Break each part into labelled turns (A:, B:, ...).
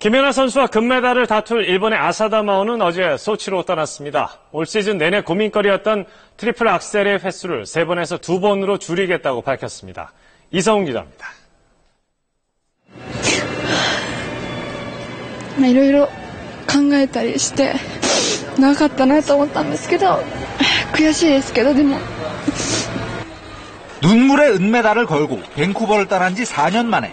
A: 김연아 선수와 금메달을 다툴 일본의 아사다 마오는 어제 소치로 떠났습니다. 올 시즌 내내 고민거리였던 트리플 악셀의 횟수를 세 번에서 두 번으로 줄이겠다고 밝혔습니다. 이성훈 기자입니다.
B: まあいろいろ考えたりしてなかったなと思ったんですけど悔しいですけどでも
C: 눈물의 은메달을 걸고 밴쿠버를 떠난 지 4년 만에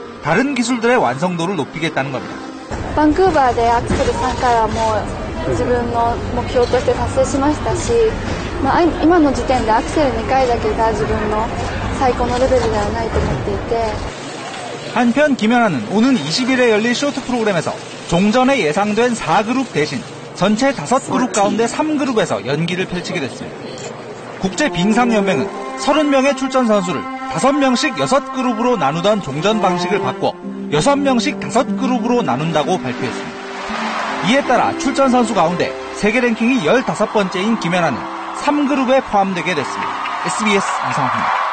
C: 다른 기술들의 완성도를 높이겠다는 겁니다.
B: バンクーバーでアクセル3回はもう自分の目標として達成しましたし、まあ、今の時点でアクセル2回だけが自分の最高のレベルではないと思っていて
C: 한편 김연아는 오는 20일에 열릴 쇼트 프로그램에서 종전에 예상된 4그룹 대신 전체 5그룹 가운데 3그룹에서 연기를 펼치게 됐습니다. 국제 빙상연맹은 30명의 출전 선수를 5명씩 6그룹으로 나누던 종전 방식을 바꿔 6명씩 5그룹으로 나눈다고 발표했습니다. 이에 따라 출전 선수 가운데 세계 랭킹이 15번째인 김연아는 3그룹에 포함되게 됐습니다. SBS 이상호입니다.